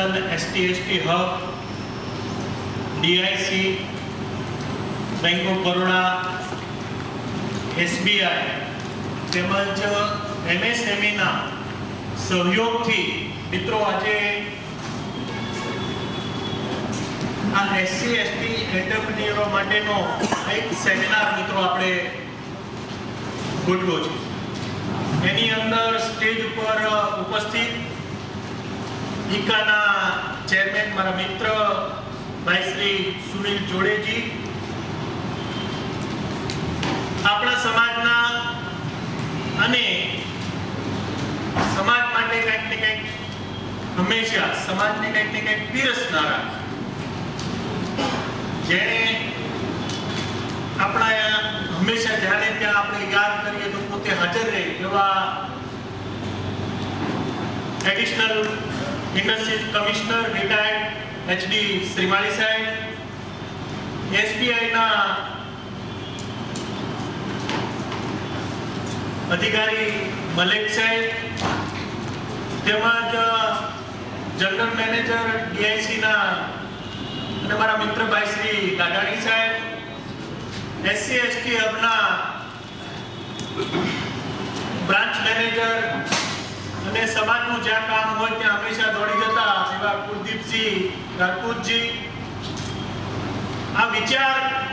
National ST ST hub DIC bank of Baroda SBI તેમજ એમએસએમઈના સહયોગથી મિત્રો આજે આ એસસી એસટી એન્ટરપ્રિન્યોરો માટેનો એક સેમિનાર મિત્રો આપણે ગોઠવ્યો છે. એની અંદર સ્ટેજ ઉપર ઉપસ્થિત ઈકાના ચેરમેન મારા મિત્ર ભાઈ શ્રી સુનિલ જોડેજી. આપણા સમાજના અને સમાજ માટે કંઈક ને કંઈક હંમેશા સમાજને કંઈક ને કંઈક પીરસનારા. જેણે આપણા હંમેશા જ્યારે ત્યાં આપણે યાદ કરીએ તો પોતે હાજર રહે એવા additional industries commissioner, retired HD Shrimali સાહેબ, એસબીઆઈના અધિકારી મલેક સાહેબ, તેમજ જનરલ મેનેજર ડીઆઈસીના અને મારા મિત્ર ભાઈ શ્રી ગાડાણી સાહેબ, એસસી, એસટી હબના બ્રાન્ચ મેનેજર અને સમાજનું જ્યાં કામ હોય ત્યાં હંમેશા દોડી જતા એવા કુલદીપજી રાજપૂતજી. આ વિચારની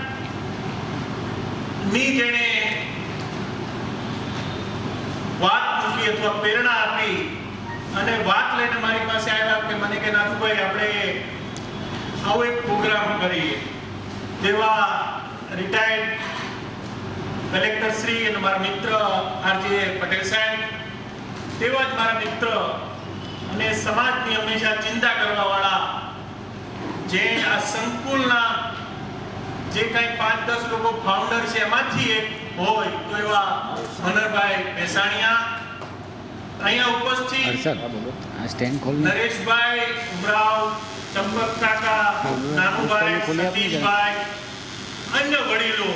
જેણે વાત મૂકી અથવા પ્રેરણા આપી અને વાત લઈને મારી પાસે આવ્યા કે મને કે, નાથુભાઈ, આપણે આવો એક પ્રોગ્રામ કરીએ. તેવા રિટાયર્ડ કલેક્ટર શ્રી અને મારા મિત્ર આરજે પટેલ સાહેબ તેવા જ મારા મિત્ર અને સમાજની હંમેશા ચિંતા કરવા વાળા જે આ સંકુલના જે કઈ પાંચ દસ લોકો ફાઉન્ડર છે એમાંથી એક હોય તો એવા મનરભાઈ ભેસાણીયા. અહીંયા ઉપસ્થિત નરેશભાઈ ઉમરાવ ચંપક કાકા નાનુભાઈ. સતીશભાઈ અન્ય વડીલો.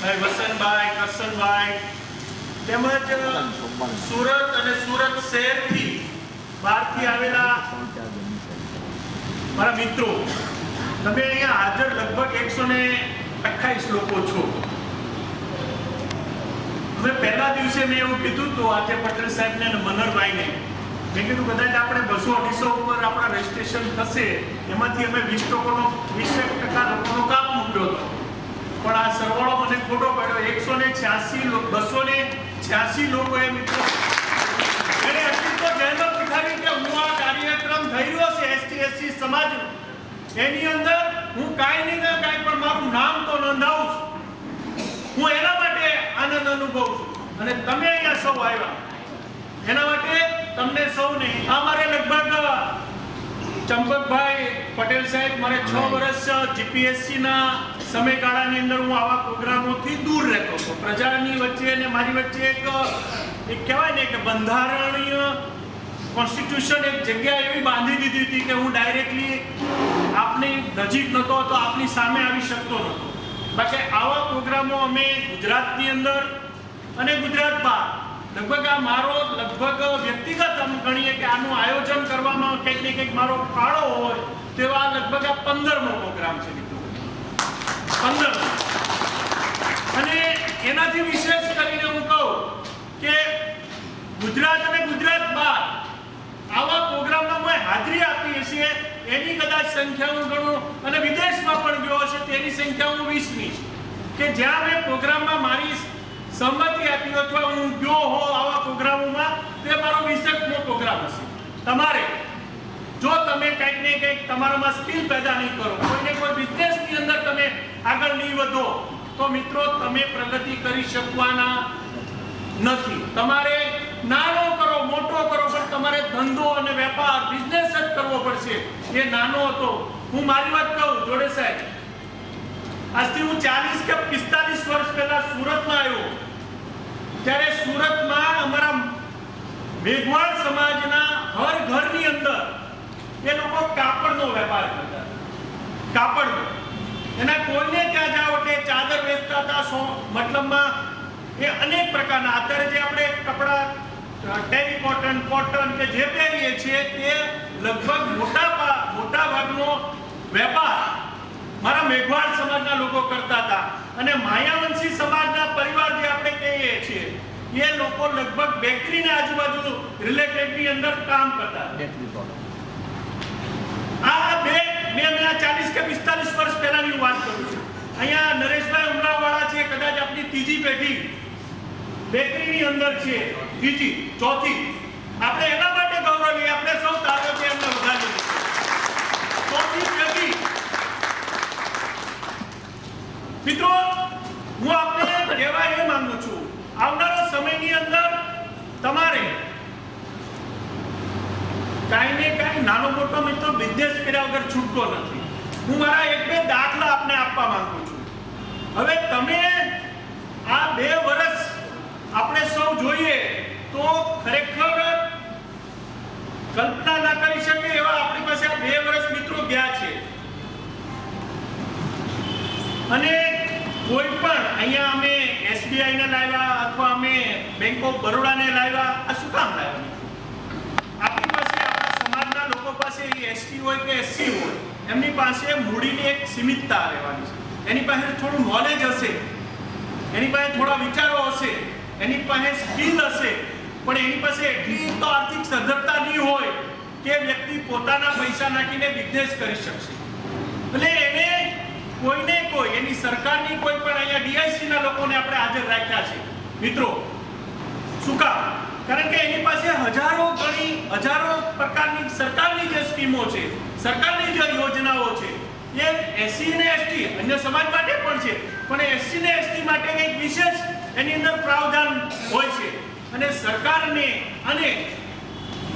ભાઈ વસંતભાઈ કરસનભાઈ તેમજ સુરત અને સુરત શહેરથી બહારથી આવેલા મારા મિત્રો, તમે અહીંયા હાજર લગભગ એકસો ને અઠ્ઠાવીસ લોકો છો. હવે પહેલા દિવસે મેં એવું કીધું તો આજે પટેલ સાહેબને અને મનરભાઈને મેં કીધું, કદાચ આપણે બસો અઢીસો ઉપર આપણા રજીસ્ટ્રેશન થશે, એમાંથી અમે વીસ લોકોનો, વીસ ટકા લોકોનો કાપ મૂક્યો હતો. પણ આ સરવાળો મને ખોટો પડ્યો. એકસો ને છ્યાસી બસો ને છ્યાસી લોકોએ મિત્રો. એને તો જહેમત ઉઠાવી કે હું આ કાર્યક્રમ થઈ રહ્યો છે એસટી એસસી સમાજ. એની અંદર હું કાંઈ નહીં કાંઈ પણ મારું નામ તો નોંધાવું છું. હું એના માટે આનંદ અનુભવું છું. અને તમે અહીંયા સૌ આવ્યા. એના માટે તમને સૌને આ મારે લગભગ ચંપકભાઈ પટેલ સાહેબ મારે છ વર્ષ જીપીએસસી ના સમયગાળાની અંદર હું આવા પ્રોગ્રામોથી દૂર રહેતો હતો. પ્રજાની વચ્ચે અને મારી વચ્ચે એક એક કહેવાય ને કે બંધારણીય કોન્સ્ટિટ્યુશન એક જગ્યા એવી બાંધી દીધી હતી કે હું ડાયરેક્ટલી આપની નજીક નહોતો તો આપની સામે આવી શકતો નહોતો. બાકી આવા પ્રોગ્રામો અમે ગુજરાતની અંદર અને ગુજરાત બહાર, લગભગ આ મારો લગભગ વ્યક્તિગત આમ ગણીએ કે આનું આયોજન કરવામાં કંઈક ને કંઈક મારો ફાળો હોય તેવા લગભગ આ પંદરમો પ્રોગ્રામ છે. પંદર. અને એનાથી વિશેષ કરીને હું કહું કે ગુજરાત અને ગુજરાત બહાર આવા પ્રોગ્રામમાં મેં હાજરી આપી હશે. એની કદાચ સંખ્યા હું ગણું અને વિદેશમાં પણ ગયો હશે તેની સંખ્યા હું વીસની કે જ્યાં મેં પ્રોગ્રામમાં મારી સંમતિ આપી અથવા હું ગયો હો આવા પ્રોગ્રામોમાં, તે મારો વિશેષનો પ્રોગ્રામ હશે. તમારે, જો તમે કંઈક ને કંઈક તમારામાં સ્કિલ પેદા નહીં કરો, કોઈને કોઈ બિઝનેસની અંદર તમે આગળ નહીં વધો, તો મિત્રો તમે પ્રગતિ કરી શકવાના નથી. તમારે નાનો કરો, મોટો કરો, પણ તમારે ધંધો અને વેપાર બિઝનેસ જ કરવો પડશે. એ નાનો હતો. હું મારી વાત કહું, જોડે સાહેબ. આજથી હું ચાલીસ કે પિસ્તાલીસ વર્ષ પહેલા સુરતમાં આવ્યો. ત્યારે સુરતમાં અમારા મેઘવાળ સમાજના હર ઘરની અંદર એ લોકો કાપડનો વેપાર કરતા કાપડનો. એના કોઈને ત્યાં જાઓ એટલે ચાદર વેચતા હતા, સો મતલબમાં એ અનેક પ્રકારના. અત્યારે જે આપણે કપડા ટેરી કોટન કોટન કે જે પહેરીએ છીએ, તે લગભગ મોટા મોટા ભાગનો વેપાર મારા મેઘવાળ સમાજના લોકો કરતા હતા. અને માયાવંશી સમાજના પરિવાર જે આપણે કહીએ છીએ, એ લોકો લગભગ બેકરીના આજુબાજુ રિલેટેડની અંદર કામ કરતા ચાલીસ કે પિસ્તાલીસ વર્ષ પહેલાની વાત કરું છું. અહીંયા નરેશભાઈ ઉમરાવાળા છે, કદાચ આપણી ત્રીજી પેઢી. બેકરીની અંદર છે, ત્રીજી, ચોથી. આપણે એના માટે ગૌરવ આપણે સૌ તાળીઓથી એમને વધારીએ. ચોથી મિત્રો હું આપને કહેવા એ માંગુ છું આવનારા સમયની અંદર તમારે કાંઈ ને કાંઈ નાનો મોટો મિત્રો બિઝનેસ કર્યા વગર છૂટતો નથી. હું મારા એક બે દાખલા આપને આપવા માંગુ છું. હવે તમે આ બે વર્ષ આપણે સૌ જોઈએ તો ખરેખર કલ્પના ના કરી શકે એવા આપણી પાસે આ બે વર્ષ મિત્રો ગયા છે. અને કોઈ પણ અહીંયા અમે એસબીઆઈ ને લાવ્યા અથવા અમે બેંક ઓફ બરોડા ને લાવ્યા, આ શું કામ લાવ્યા આપણી પાસે આપણા સમાજના લોકો પાસે એસટી હોય કે એસસી હોય એમની પાસે મૂડીની એક સીમિતતા રહેવાની છે. એની પાસે થોડું નોલેજ હશે, એની પાસે થોડા વિચારો હશે, એની પાસે સ્કિલ હશે, પણ એની પાસે એટલી તો આર્થિક સદ્ધરતા નહીં હોય કે વ્યક્તિ પોતાના પૈસા નાખીને બિઝનેસ કરી શકશે. એટલે એને કોઈને કોઈ, એની સરકારની કોઈ પણ અહીંયા ડીઆઈસી ના લોકોને આપણે હાજર રાખ્યા છે. મિત્રો, શું કામ? કારણ કે એની પાસે હજારો ઘણી, હજારો પ્રકારની સરકારની જે સ્કીમો છે, સરકારની જે યોજનાઓ છે, એ એસસી ને એસટી અન્ય સમાજ માટે પણ છે, પણ એસસી ને એસટી માટે કંઈક વિશેષ એની અંદર પ્રાવધાન હોય છે. અને સરકારને અને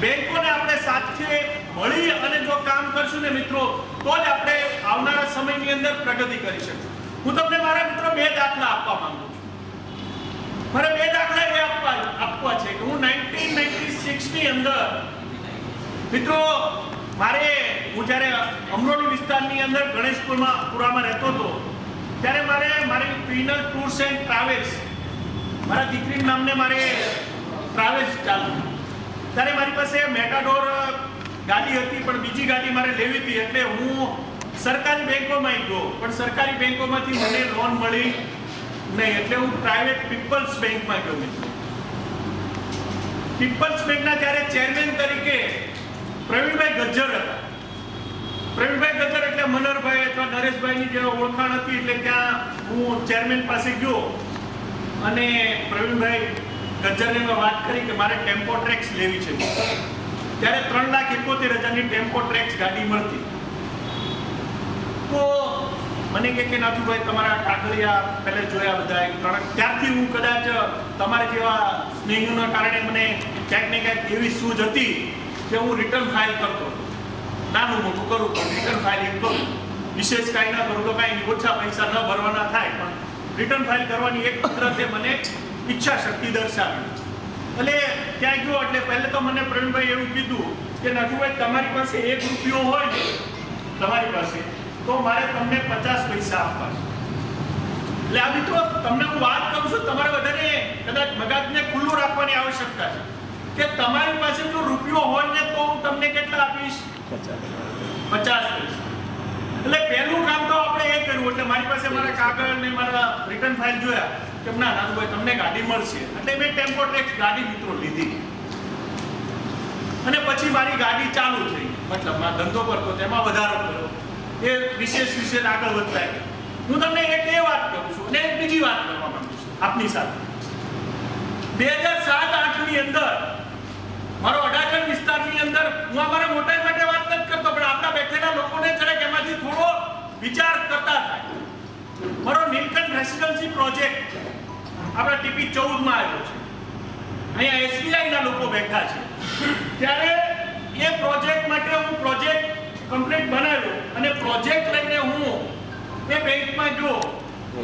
બેંકોને આપણે સાથે મળી અને જો કામ કરશું ને મિત્રો, તો જ આપણે આવનારા સમયની અંદર પ્રગતિ કરી શકશું. હું તમને મારા મિત્રો બે દાખલા આપવા માંગુ છું. મારે બે દાખલા આપવા આપવા છે કે હું 1996 ની અંદર, મિત્રો, મારે, હું જ્યારે અમરોલી વિસ્તારની અંદર ગણેશપુરમાં પુરામાં રહેતો હતો, ત્યારે મારે મારી ક્વિનલ ટૂર્સ એન્ડ ટ્રાવેલ્સ, મારા દીકરીના નામને મારે ટ્રાવેલ્સ ચાલુ. ત્યારે મારી પાસે મેટાડોર ગાડી હતી, પણ બીજી ગાડી મારે લેવી હતી, એટલે હું સરકારી બેંકોમાં ગયો, પણ સરકારી બેંકોમાંથી મને લોન મળી નહીં, એટલે હું પ્રાઇવેટ પીપલ્સ બેંકમાં ગયો. પીપલ્સ બેંકના ત્યારે ચેરમેન તરીકે પ્રવીણભાઈ ગજ્જર હતા. પ્રવીણભાઈ ગજ્જર એટલે મનરભાઈ અથવા નરેશભાઈની જે ઓળખાણ હતી એટલે ત્યાં હું ચેરમેન પાસે ગયો. અને પ્રવીણભાઈ ગજ્જરને મેં વાત કરી કે મારે ટેમ્પો ટ્રેક્સ લેવી છે. ત્યારે ત્રણ લાખ એકોતેર હજારની ટેમ્પો ટ્રેક્સ ગાડી મળતી. તો મને કે કે નાથુભાઈ, તમારા કાગળિયા પહેલે જોયા બધા ત્રણ. ત્યારથી હું કદાચ તમારા જેવા સ્નેહીઓના કારણે મને ક્યાંક ને ક્યાંક એવી સૂઝ હતી કે હું રિટર્ન ફાઇલ કરતો. નાનું મોટું કરું, પણ રિટર્ન ફાઇલિંગ કરું વિશેષ કાંઈ ના કરું તો કાંઈ ઓછા પૈસા ન ભરવાના થાય, પણ રિટર્ન ફાઇલ કરવાની એક કુદરતે મને ઈચ્છા શક્તિ દર્શાવી. એટલે ત્યાં ગયો, એટલે પહેલે તો મને પ્રવીણભાઈ એવું કીધું કે, નાથુભાઈ, તમારી પાસે એક રૂપિયો હોય ને તો મારે તમને પચાસ પૈસા આપવા એટલે આ મિત્રો, તમને હું વાત કરું છું, તમારે બધાને કદાચ મગજને ખુલ્લું રાખવાની આવશ્યકતા છે. કે તમારી પાસે જો રૂપિયો હોય ને તો હું તમને કેટલા આપીશ? પચાસ પૈસા. એટલે પહેલું કામ તો આપણે એ કર્યું, એટલે મારી પાસે મારા કાગળ ને મારા રિટર્ન ફાઇલ જોયા, કે ના, નાનુભાઈ, તમને ગાડી મળશે. એટલે મેં ટેમ્પો ટ્રેક્સ ગાડી મિત્રો લીધી. અને પછી મારી ગાડી ચાલુ થઈ. મતલબ ધંધો કરતો તેમાં વધારો કર્યો. એ વિશેષ વિશેષ આગળ વધતા ગયા. હું તમને એક એ વાત કરું છું અને બીજી વાત કરવા માંગુ છું આપની સાથે. બે હજાર સાત આઠની અંદર, મારો અડાજણ વિસ્તારની અંદર, હું અમારા મોટા માટે વાત નથી કરતો, પણ આપણા બેઠેલા લોકોને જરાક એમાંથી થોડો વિચાર કરતા થાય. મારો નીલકંઠ રેસિડેન્સી પ્રોજેક્ટ આપણા ટીપી ચૌદમાં આવ્યો છે. અહીંયા એસબીઆઈ ના લોકો બેઠા છે. ત્યારે એ પ્રોજેક્ટ માટે હું પ્રોજેક્ટ કમ્પ્લીટ બનાવ્યો. અને પ્રોજેક્ટ લઈને હું એ બેંકમાં ગયો.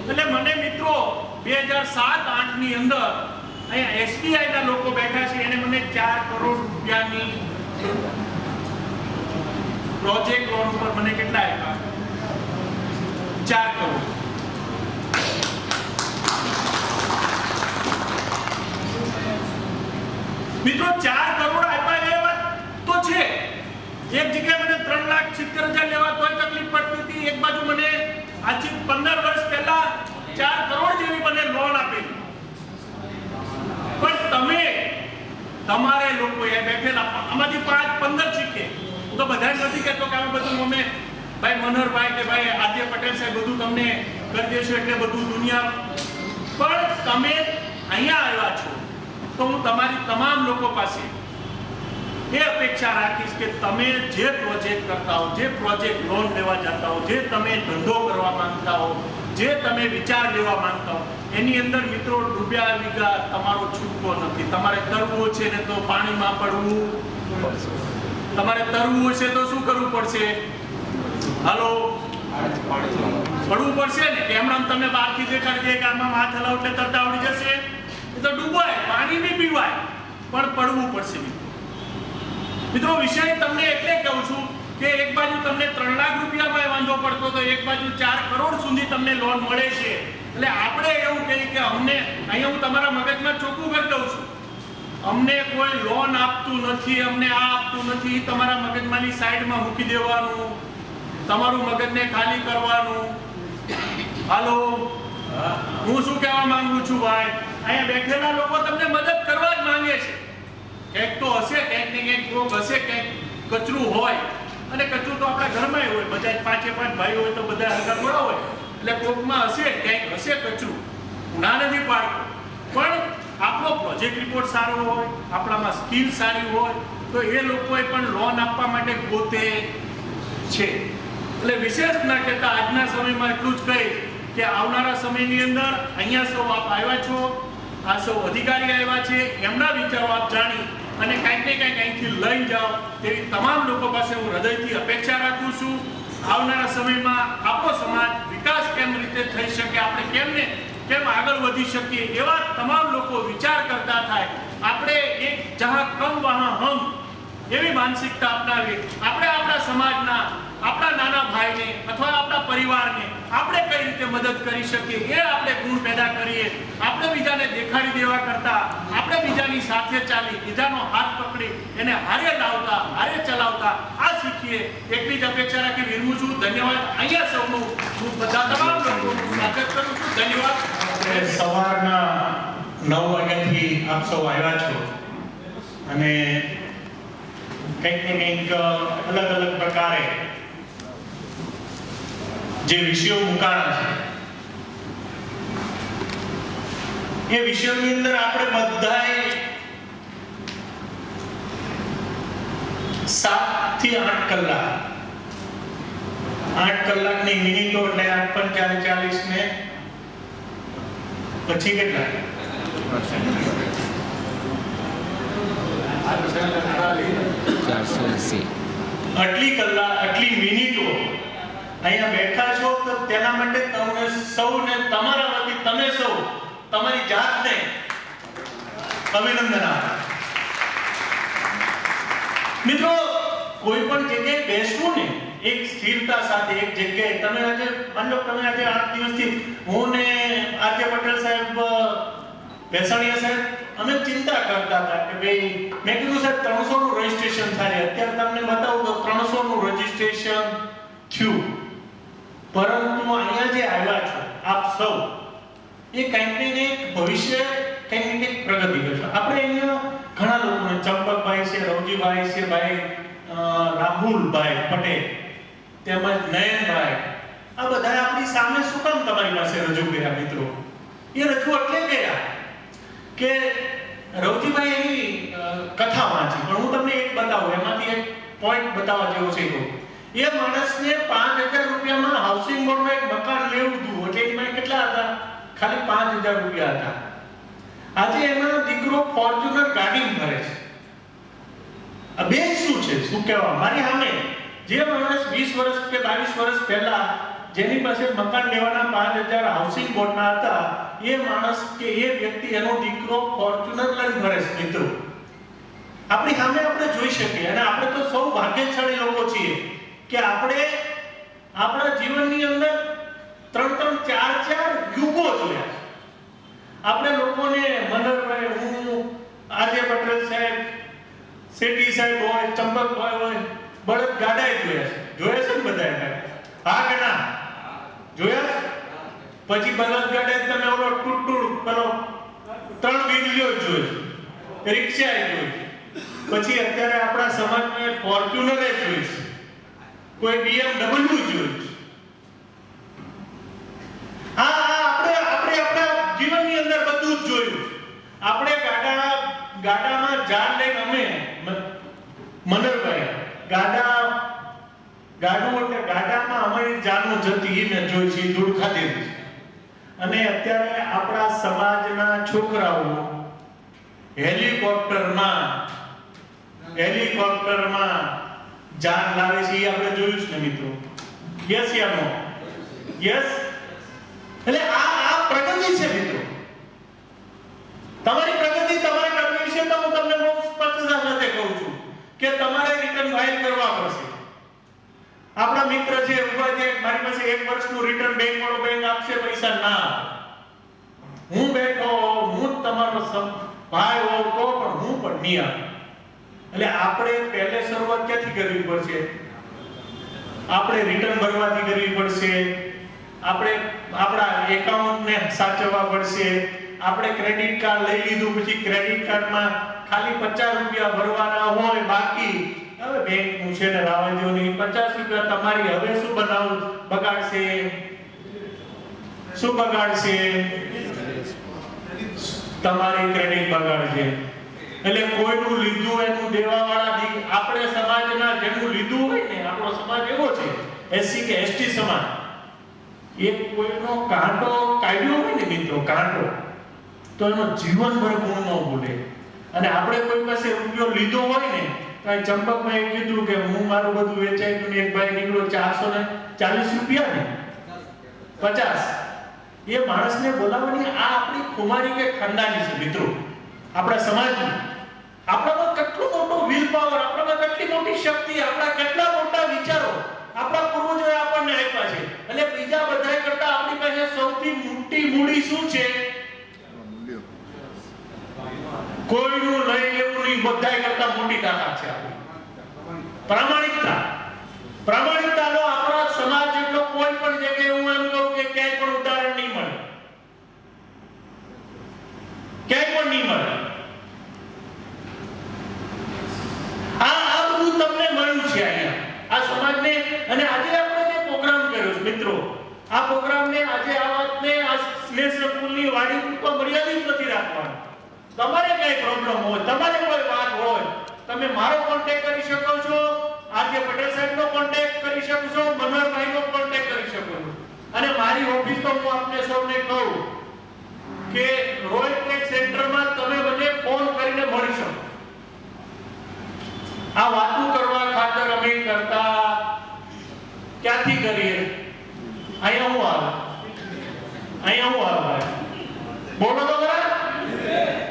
એટલે મને મિત્રો બે હજાર સાત આઠની અંદર અહીંયા એસબીઆઈ ના લોકો બેઠા છે. એને મને ચાર કરોડ રૂપિયાની પ્રોજેક્ટ લોન ઉપર મને કેટલા આપ્યા? ચાર કરોડ. મિત્રો, ચાર કરોડ આપ્યા એ વાત તો છે. એ સિત્તેર હજાર લેવા તોય તકલીફ પડતી હતી. એક બાજુ મને આજથી પંદર વર્ષ પહેલા ચાર કરોડ જેવી મને લોન આપેલી. પણ તમે તમારે લોકો એ બેઠેલા આમાંથી પાંચ પંદર શીખે. હું તો બધા નથી કહેતો કે અમે બધું અમે ભાઈ મનોહરભાઈ કે ભાઈ આદ્ય પટેલ સાહેબ બધું તમને કરી દેશો એટલે બધું દુનિયા પણ તમે અહીંયા આવ્યા છો. તો હું તમારી તમામ લોકો પાસે એ અપેક્ષા રાખીશ કે તમે જે પ્રોજેક્ટ કરતા હો, જે પ્રોજેક્ટ લોન લેવા જતા હો, જે તમે ધંધો કરવા માંગતા હો, જે તમે વિચાર લેવા માંગતા હો, એની અંદર મિત્રો ડૂબ્યા વિગા તમારો છૂટકો નથી. તમારે તરવું છે ને તો પાણીમાં પડવું. તમારે તરવું છે તો શું કરવું પડશે? હાલો? પડવું પડશે ને? કે હમણાં તમે બહારથી દેખાડી દે કે આમાં હાથ હલાવ એટલે તરતા આવડી જશે? એ તો ડૂબાય, પાણી નહીં પીવાય. પણ પડવું પડશે મિત્રો. મિત્રો વિષય તમને એટલે કહું છું કે એક બાજુ તમને ત્રણ લાખ રૂપિયામાં વાંધો પડતો તો એક બાજુ ચાર કરોડ સુધી તમને લોન મળે છે. એટલે આપણે એવું કહીએ કે અમને, અહીંયા હું તમારા મગજમાં ચોખ્ખું કરી દઉં છું. અમને કોઈ લોન આપતું નથી, અમને આ આપતું નથી તમારા મગજમાંની સાઈડમાં મૂકી દેવાનું, તમારું મગજને ખાલી કરવાનું. હાલો, હું શું કહેવા માંગુ છું ભાઈ? અહીંયા બેઠેલા લોકો તમને મદદ કરવા જ માંગે છે. કંઈક તો હશે કંઈક ને કંઈક રોગ હશે કંઈક કચરું હોય. અને કચરું તો આપણા ઘરમાં હોય, બધા પાંચે પાંચ ભાઈ હોય તો બધા હરકત મળો હોય. એટલે કોકમાં હશે કંઈક હશે કચરું. ના નથી પાડતો. પણ આપણો પ્રોજેક્ટ રિપોર્ટ સારો હોય, આપણામાં સ્કિલ સારી હોય, તો એ લોકોએ પણ લોન આપવા માટે ગોતે છે. એટલે વિશેષ ના કહેતા આજના સમયમાં એટલું જ કહીશ કે આવનારા સમયની અંદર અહીંયા સૌ આપ આવ્યા છો, આ સૌ અધિકારી આવ્યા છે, એમના વિચારો આપ જાણી અને કાંઈક ને કાંઈક અહીંથી લઈ જાઓ. તેવી તમામ લોકો પાસે હું હૃદયથી અપેક્ષા રાખું છું. આવનારા સમયમાં આપણો સમાજ વિકાસ કેમ રીતે થઈ શકે, આપણે કેમ ને કેમ આગળ વધી શકીએ, એવા તમામ લોકો વિચાર કરતા થાય. આપણે એક જહાં કમ વહાં હમ એવી માનસિકતા અપનાવી આપણે આપણા સમાજના આપણા નાના ભાઈને અથવા આપણા પરિવારને આપણે કઈ રીતે મદદ કરી શકીએ? એ આપણે ગુણ પેદા કરીએ. આપણે બીજાને દેખાડી દેવા કરતા આપણે બીજાની સાથે ચાલી, બીજાનો હાથ પકડી, એને હારે લાવતા, હારે ચલાવતા આ શીખીએ. એટલી જ અપેક્ષા રાખી વિરમું છું. ધન્યવાદ. અહીંયા સૌનું હું બધા તમામ લોકોનું સ્વાગત કરું છું. ધન્યવાદ. સવારના નવ વાગ્યાથી આપ સૌ આવ્યા છો. અને કંઈક ને કંઈક અલગ અલગ પ્રકારે જે વિષયો મુકાણા છે. એ વિષયોની અંદર આપણે બધાએ સાતથી આઠ કલાક આઠ કલાકની મિનિટો એટલે આઠ પણ ચાલીસ ને પછી કેટલા આટલી કલાક આટલી મિનિટો અહીંયા બેઠા છો તો તેના માટે તમને સૌને તમારા વતી તમે સૌ તમારી જાતને અભિનંદન આપો. મિત્રો, કોઈ પણ જગ્યાએ બેસવું ને, એક સ્થિરતા સાથે, એક જગ્યાએ, તમે આજે, માની તમે આજે આઠ દિવસથી, હું ને આરકે પટેલ સાહેબ ભેસાણીયા સાહેબ, અમે ચિંતા કરતા હતા કે ભાઈ, મેં કીધું સાહેબ ત્રણસો નું રજીસ્ટ્રેશન થાય. અત્યારે તમને બતાવું તો ત્રણસો નું રજીસ્ટ્રેશન થયું. પરંતુ અહીંયા જે આવ્યા છો, આપ સૌ, એ કંઈક ને કંઈક ભવિષ્ય, કંઈક ને કંઈક પ્રગતિ કરશો. આપણે અહીંયા ઘણા લોકોને, ચંપકભાઈ છે, રવજીભાઈ છે, ભાઈ રાહુલભાઈ પટેલ, તેમજ નયનભાઈ, આ બધા આપણી સામે શું કામ તમારી પાસે રજૂ કર્યા મિત્રો? એ રજૂ એટલે કર્યા કે રવજીભાઈ એની કથા વાંચી. પણ હું તમને એક બતાવું, એમાંથી એક પોઈન્ટ બતાવવા જેવો છે એ માણસને પાંચ હજાર રૂપિયામાં હાઉસિંગ બોર્ડમાં એક મકાન લેવું હતું. એટલે કેટલા હતા? ખાલી પાંચ હજાર રૂપિયા હતા. આજે એનો દીકરો ફોર્ચ્યુનર ગાડી ભરે છે. આ શું છે? શું કહેવા? મારી સામે જે માણસ 20 વર્ષ કે 22 વર્ષ પહેલા જેની પાસે મકાન લેવાના પાંચ હજાર હાઉસિંગ બોર્ડના હતા, એ માણસ કે એ વ્યક્તિ, એનો દીકરો ફોર્ચ્યુનર લઈને ભરે છે, મિત્રો. આપણી સામે આપણે જોઈ શકીએ અને આપણે તો સૌ ભાગ્યશાળી કે આપણે આપણા જીવનની અંદર ત્રણ ત્રણ ચાર ચાર યુગો જોયા છે. આપણે લોકોને મનરભાઈ હું આર્ય પટેલ સાહેબ, શેટ્ટી સાહેબ હોય ચંપકભાઈ હોય, બળદ ગાડાએ જોયા છે. જોયા છે ને બધાએ હા કે ના? જોયા? પછી બળદ ગાડાએ તમે ઓલો ટૂટ પેલો ત્રણ વીડિયો જોયો છે. રિક્ષા જોઈ પછી અત્યારે આપણા સમાજમાં ફોર્ચ્યુનર જોઈ છે. કોઈ BMW જોયું હા હા, આપણે આપણે આપણા જીવનની અંદર બધું જ જોયું છે. આપણે ગાડા ગાડામાં જાન લઈને અમે મનરભાઈ ગાડા ગાડું એટલે ગાડામાં અમારી જાનો જતી એ મેં જોઈ છે દૂર છે અને અત્યારે આપણા સમાજના છોકરાઓ હેલિકોપ્ટરમાં હેલિકોપ્ટરમાં જાન લાવે છે એ આપણે જોયું છે મિત્રો? યસ યા નો યસ એટલે આ આ પ્રગતિ છે મિત્રો. તમારી પ્રગતિ તમારી કરવી વિશે તો હું તમને બહુ સ્પષ્ટતા સાથે કહું છું કે તમારે રિટર્ન ફાઇલ કરવા પડશે. આપણા મિત્ર છે છે, મારી પાસે એક વર્ષનું રિટર્ન બેંક વાળો બેંક આપશે પૈસા ના. હું બેઠો હું તમારો ભાઈ હોઉં તો પણ હું પણ નહીં આપું. એટલે આપણે પહેલે શરૂઆત ક્યાંથી કરવી પડશે? આપણે રિટર્ન ભરવાથી કરવી પડશે. આપણે આપણા એકાઉન્ટને સાચવવા પડશે. આપણે ક્રેડિટ કાર્ડ લઈ લીધું, પછી ક્રેડિટ કાર્ડમાં ખાલી પચાસ રૂપિયા ભરવાના હોય બાકી. હવે બેંક છે ને રાવા પચાસ રૂપિયા તમારી હવે શું બનાવું? બગાડશે. શું બગાડશે? તમારી ક્રેડિટ બગાડશે. એટલે કોઈનું લીધું એનું દેવાવાળા આપણે સમાજના જેનું લીધું હોય ને, આપણો સમાજ એવો છે, એસસી કે એસટી સમાજ. એ કોઈનો કાંટો કાઢ્યો હોય ને મિત્રો, કાંટો, તો એનો જીવનભર ગુણ ન ભૂલે. અને આપણે કોઈ પાસે રૂપિયો લીધો હોય ને, તો ચંપકભાઈ કીધું કે હું મારું બધું વેચાઈ ગયું એક ભાઈ નીકળ્યો ચારસો ને ચાલીસ રૂપિયા ને. પચાસ. એ માણસને બોલાવવાની આ આપણી ખુમારી કે ખાનદાની છે મિત્રો. આપણા સમાજની. આપણામાં કેટલો મોટો વિલ પાવર આપણામાં કેટલી મોટી શક્તિ, આપણા કેટલા મોટા વિચારો, આપણા પૂર્વજોએ આપણને આપ્યા છે. એટલે બીજા બધા કરતા આપણી પાસે સૌથી મોટી મૂડી શું છે? કોઈનું લઈ લેવું નહીં બધા કરતા મોટી તાકાત છે આપણી. પ્રામાણિકતા. પ્રામાણિકતાનો આપણા સમાજ એટલો કોઈ પણ જગ્યાએ હું એમ કહું કે ક્યાંય પણ ઉદાહરણ નહીં મળે. ક્યાંય પણ નહીં મળે. આ આ બધું તમને મળ્યું છે અહીંયા. આ સમાજને અને આજે આપણે જે પ્રોગ્રામ કર્યો મિત્રો, આ પ્રોગ્રામને આજે આ વાતને આ સ્નેહ સંકુલની વાડી પૂરતો મર્યાદિત નથી રાખવાનું. તમારે કઈ પ્રોબ્લેમ હોય, તમારે કોઈ વાત હોય, તમે મારો કોન્ટેક્ટ કરી શકો છો આજે પટેલ સાહેબનો કોન્ટેક્ટ કરી શકો છો, મનોહરભાઈનો કરી શકો અને મારી ઓફિસ હું આપને સૌને કહું કે રોયલ ટેક સેન્ટરમાં તમે મને ફોન કરીને મળી શકો આ વાતું કરવા ખાતર અમે કરતા ક્યાંથી કરીએ? અહીંયા હું આવે? અહીંયા હું આવે બોલો તો ખરા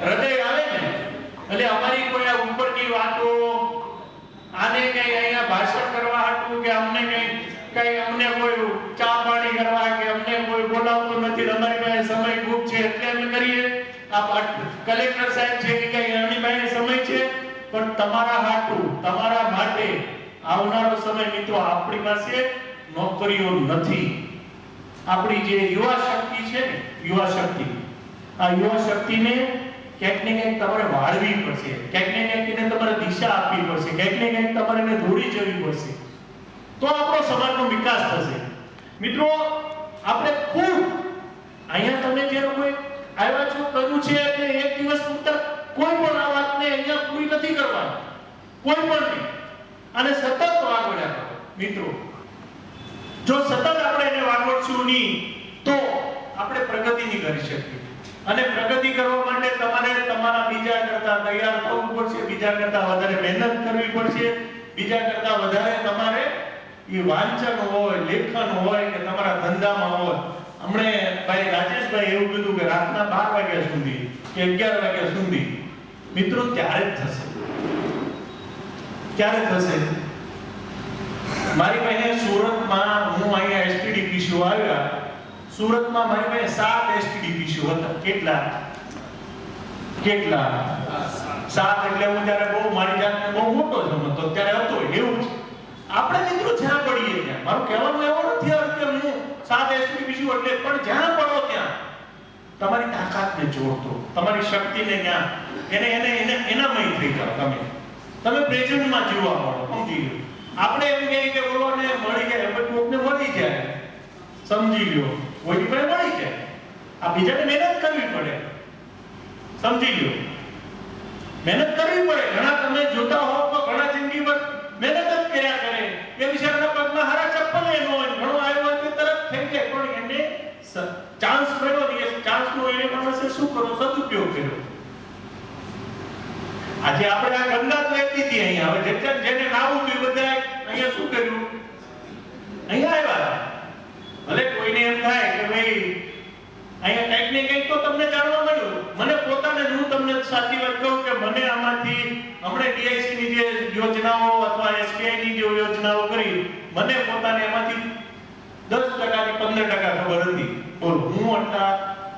હૃદય આવે ને? એટલે અમારી કોઈ આ ઉપરની વાતો આને કઈ અહીંયા ભાષણ કરવા હાટું કે અમને કઈ કઈ અમને કોઈ ચા પાણી કરવા કે અમને કોઈ બોલાવતું નથી? અમારી પાસે સમય ખૂબ છે એટલે અમે કરીએ. આ કલેક્ટર સાહેબ છે કે કઈ, એમની પાસે સમય છે? પણ તમારા હાટું તમારા માટે આવનારો સમય મિત્રો આપણી પાસે નોકરીઓ નથી. આપણી જે યુવા શક્તિ છે યુવા શક્તિ. આ યુવા શક્તિને ક્યાંક ને તમારે વાળવી પડશે. ક્યાંક ને ક્યાંક તમારે દિશા આપવી પડશે. ક્યાંક ને તમારે એને દોરી જવી પડશે. તો આપણો સમાજનો વિકાસ થશે. મિત્રો, આપણે ખૂબ અહીંયા તમે જે લોકોએ આવ્યા છો કર્યું છે એટલે એક દિવસ પૂરતા કોઈ પણ આ વાતને અહીંયા પૂરી નથી કરવાની. કોઈ પણ નહીં. અને સતત વાગોડ્યા કરો. મિત્રો, જો સતત આપણે એને વાગોડશું નહીં, તો આપણે પ્રગતિ નહીં કરી શકીએ. અને પ્રગતિ કરવા માટે તમારે તમારા બીજા કરતા તૈયાર થવું પડશે, બીજા કરતા વધારે મહેનત કરવી પડશે. બીજા કરતા વધારે તમારે એ વાંચન હોય, લેખન હોય કે તમારા ધંધામાં હોય. હમણે ભાઈ રાજેશભાઈ એવું કીધું કે રાતના બાર વાગ્યા સુધી કે અગિયાર વાગ્યા સુધી મિત્રો, ત્યારે જ થશે. ક્યારે થશે? મારી પાસે સુરતમાં, હું અહીંયા એસટીડીપી પીસીઓ આવ્યા. સુરતમાં મારી પાસે સાત એસટીડીપી પીસીઓ હતા. કેટલા? કેટલા? સાત. એટલે હું ત્યારે બહુ, મારી જાતને બહુ મોટો સમજતો ત્યારે હતો એવું જ. આપણે મિત્રો જ્યાં પડીએ ત્યાં. મારું કહેવાનું એવો નથી કે હું સાત એસટીડીપી બીજું એટલે પણ જ્યાં પડો ત્યાં તમારી તાકાતને જોડતો, તમારી શક્તિને ત્યાં. એને એને એને એનામય થઈ જાઓ તમે. તમે પ્રેઝન્ટમાં જીવવા મળો, સમજી લો. આપણે એમ કહીએ કે બોલોને મળી જાય પણ કોકને મળી જાય. સમજી લ્યો કોઈ પણ મળી જાય. આ બીજાને મહેનત કરવી પડે. સમજી લ્યો મહેનત કરવી પડે. ઘણા તમે જોતા હો તો ઘણા જિંદગીમાં મહેનત જ કર્યા કરે. એ બિચારાના પગમાં હારા ચપ્પલ એ ન હોય. ઘણો આવ્યો તો તરત થઈ જાય. પણ એને ચાન્સ મળ્યો ને એ ચાન્સનો એને માણસે શું કરો સદુપયોગ કર્યો. આજે આપણે આ ગંગા લેતી હતી અહીંયા. હવે જેટલા જેને નાવું હતું એ બધા અહીંયા શું કર્યું? અહીંયા આવ્યા ભલે કોઈને એમ થાય કે ભાઈ, અહીંયા કંઈક ને કંઈક તો તમને જાણવા મળ્યું. મને પોતાને હું તમને સાચી વાત કહું કે મને આમાંથી હમણે ડીઆઈસી ની જે યોજનાઓ અથવા એસબીઆઈ ની જે યોજનાઓ કરી, મને પોતાને એમાંથી દસ ટકાથી પંદર ટકા ખબર હતી. પણ હું આટલા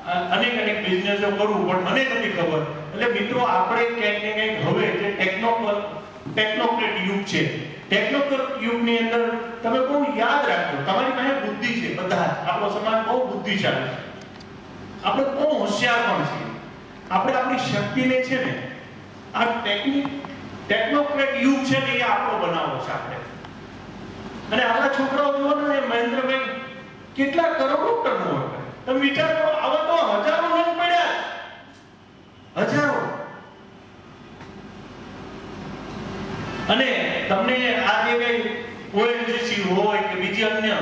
અનેક અનેક બિઝનેસો કરું, પણ મને નથી ખબર. એટલે મિત્રો, આપણે ક્યાંક ને ક્યાંક હવે જે ટેકનો ટેકનોક્રેટ યુગ છે. ટેકનોક્રેટ યુગની અંદર તમે બહુ યાદ રાખજો. તમારી પાસે બુદ્ધિ છે બધા આપણો સમાજ બહુ બુદ્ધિશાળી છે. આપણે બહુ હોશિયાર પણ છીએ. આપણે આપણી શક્તિને છે ને, આ ટેકનિક ટેકનોક્રેટ યુગ છે ને એ આપણો બનાવો છે આપણે. અને આપણા છોકરાઓ જુઓ ને, મહેન્દ્રભાઈ, કેટલા કરોડો ટર્નઓવર કરે તમે વિચાર કરો આવા તો હજારો લોન પડ્યા હજારો. અને તમને આ જે કઈ ઓએનજીસી હોય કે બીજી અન્ય,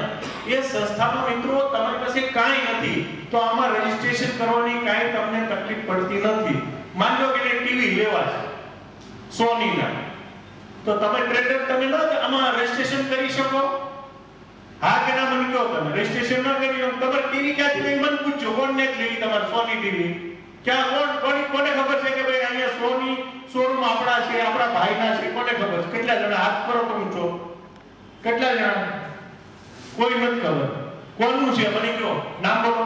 એ સંસ્થામાં મિત્રો તમારી પાસે કાંઈ નથી. તો આમાં રજીસ્ટ્રેશન કરવાની કાંઈ તમને તકલીફ પડતી નથી. માન લો કે ટીવી લેવા છે, સોનીના. તો તમે ટ્રેડર તમે ન આમાં રજીસ્ટ્રેશન કરી શકો. હા કે ના, મને કહો તમે. રજીસ્ટ્રેશન ન કરી તમારે ટીવી ક્યાંથી લઈ મને પૂછજો. કોણને જ લેવી તમારે સોની ટીવી ક્યાં, કોણ, કોની, કોને ખબર છે કે ભાઈ અહીંયા સોની શોરૂમ આપણા છે, આપણા ભાઈના છે? કોને ખબર? છે કેટલા જણા? હાથ કરો તમે છો કેટલા જણા? કોઈ નથી ખબર. કોનું છે? મને કહો. નામ બોલો.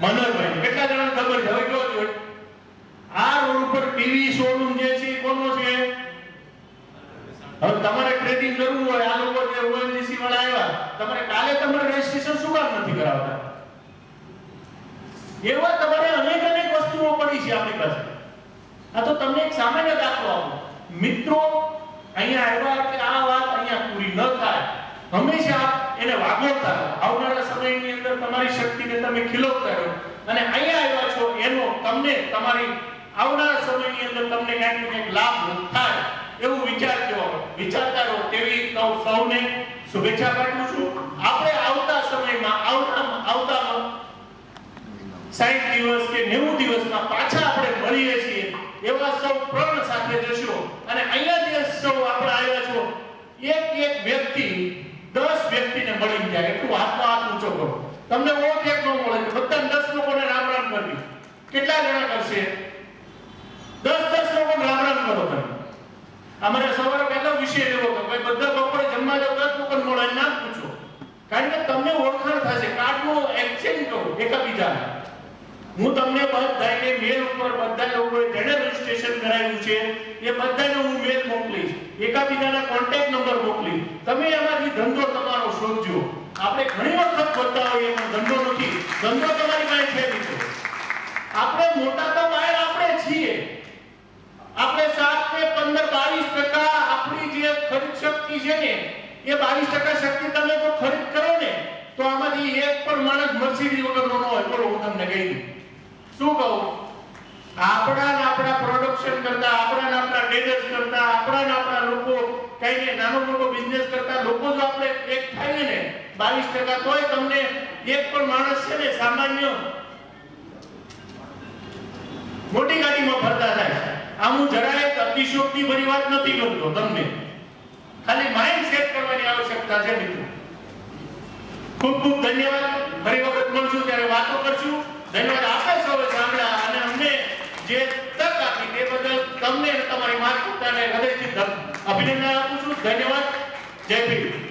મનોહરભાઈ કેટલા જણાને ખબર છે? હવે કહો છો. આ રોડ ઉપર ટીવી શોરૂમ જે છે કોનો છે? હવે તમારે ટ્રેડિંગ કરવું હોય, આ લોકો જે ઓએનજીસી વાળા આવ્યા, તમારે કાલે તમારે રજીસ્ટ્રેશન શું કામ નથી કરાવતા? એવા તમારે અનેક અનેક વસ્તુઓ પડી છે આપણી પાસે. આ તો તમને એક સામાન્ય દાખલો આપો. મિત્રો અહીંયા આવ્યા એટલે આ વાત અહીંયા પૂરી ન થાય. હંમેશા એને વાગોળતા. આવનારા સમયની અંદર તમારી શક્તિને તમે ખીલવતા રહો. અને અહીંયા આવ્યા છો એનો તમને તમારી આવનારા સમયની અંદર તમને ક્યાંક ને કંઈક લાભ થાય. એવું વિચારજો વિચારતા રહો તેવી કહું સૌને શુભેચ્છા પાઠવું છું. આપણે આવતા સમયમાં, આવતા આવતા સાઠ દિવસ કે નેવું દિવસમાં પાછા આપણે મળીએ છીએ એવા સૌ પ્રણ સાથે જશો. અને અહીંયા જે સૌ આપણે આવ્યા છો, એક એક વ્યક્તિ દસ વ્યક્તિને મળી જાય. એટલું હાથમાં હાથ ઊંચો કરો. તમને ઓળખ એક ન મળે બધા દસ લોકોને રામ રામ કરવી. કેટલા જણા કરશે? દસ દસ લોકોને રામ રામ કરો તમે અમારે સવારે પહેલો વિષય લેવો કે ભાઈ બધા બપોરે જમવા જાવ દસ લોકોને મોડા ના પૂછો. કારણ કે તમને ઓળખાણ થશે કાર્ડનું એક્સચેન્જ કરો એકાબીજાને. હું તમને બધાને મેલ ઉપર, બધા લોકોએ જેને રજીસ્ટ્રેશન કરાવ્યું છે, એ બધાને હું મેલ મોકલીશ. એકાબીજાના કોન્ટેક્ટ નંબર મોકલીશ. તમે એમાંથી ધંધો તમારો શોધજો. આપણે ઘણી વખત બોલતા હોઈએ પણ ધંધો નથી. ધંધો તમારી પાસે છે મિત્રો. આપણે મોટા તો બહાર આપણે છીએ. આપણે સાત ને પંદર બાવીસ ટકા આપણી જે ખરીદ શક્તિ છે ને, એ બાવીસ ટકા શક્તિ તમે જો ખરીદ કરો ને, તો આમાંથી એક પણ માણસ મર્સિડીઝ વગરનો ન હોય બોલો હું તમને કહી દઉં. શું કહું? આપણા આપણા પ્રોડક્શન કરતા, આપણા ને આપણા ડેલર્સ કરતા, આપણા આપણા લોકો, કઈ ને નાનો મોટો બિઝનેસ કરતા, લોકો જો આપણે એક થાય ને, બાવીસ ટકા તોય તમને એક પણ માણસ છે ને સામાન્ય મોટી ગાડીમાં ફરતા થાય. આ હું જરાય અતિશોક્તિ ભરી વાત નથી કરતો, તમને. ખાલી માઇન્ડ સેટ કરવાની આવશ્યકતા છે મિત્રો. ખૂબ ખૂબ ધન્યવાદ. ફરી વખત મળશું ત્યારે વાતો કરશું. ધન્યવાદ. આપે સૌએ સાંભળ્યા અને અમને જે તક આપી તે બદલ તમને તમારી માતૃતાને હૃદયથી અભિનંદન આપું છું. ધન્યવાદ. જય ભીમ.